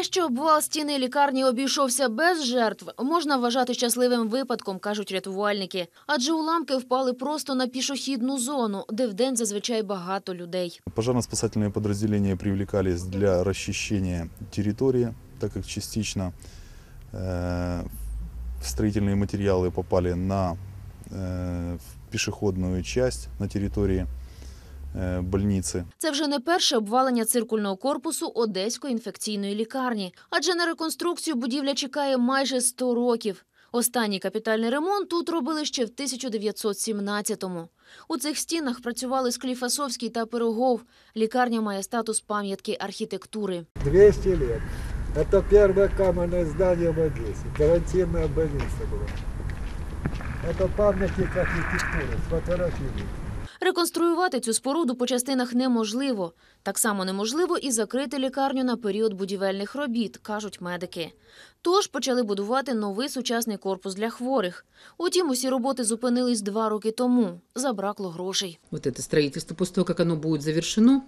Те, що обвал стіни лікарні обійшовся без жертв, можна вважати щасливим випадком, кажуть рятувальники. Адже уламки впали просто на пішохідну зону, де вдень зазвичай багато людей. Пожарно-спасательные подразделения привлекались для расчищения территории, так как частично э, строительные материалы попали на э, в пешеходную часть на территории э, больницы. Це вже не перше обвалення циркульного корпусу Одеської інфекційної лікарні, адже на реконструкцію будівля чекає майже 100 років. Останній капітальний ремонт тут робили ще в 1917-му. У цих стінах працювали Скліфасовський та Пирогов. Лікарня має статус пам'ятки архітектури. 200 лет. Это первое каменное здание в Одессе. Карантинная больница была. Это памятник архитектуры. Сфотографируйте. Реконструювати цю споруду по частинах неможливо. Так само неможливо і закрити лікарню на період будівельних робіт, кажуть медики. Тож почали будувати новий сучасний корпус для хворих. Утім, усі роботи зупинились два роки тому. Забракло грошей. вот это строительство. После того, как оно будет завершено,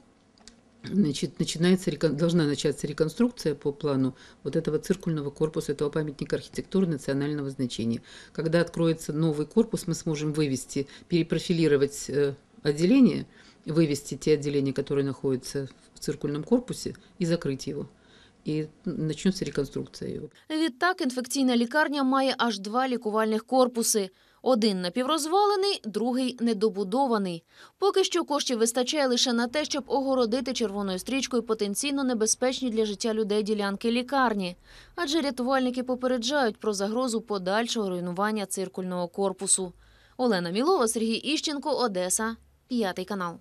значит, начинается, рекон- должна начаться реконструкция по плану вот этого циркульного корпуса, этого памятника архитектуры национального значения. Когда откроется новый корпус, мы сможем вывести, перепрофилировать э, отделения, вывести те отделения, которые находятся в циркульном корпусе, и закрыть его. И начнется реконструкция его. Відтак інфекційна лікарня має аж два лікувальних корпуси. Один напіврозвалений, другий недобудований. Поки що коштів вистачає лише на те, щоб огородити червоною стрічкою потенційно небезпечні для життя людей ділянки лікарні. Адже рятувальники попереджають про загрозу подальшого руйнування циркульного корпусу. Олена Мілова, Сергій Іщенко, Одеса, п'ятий канал.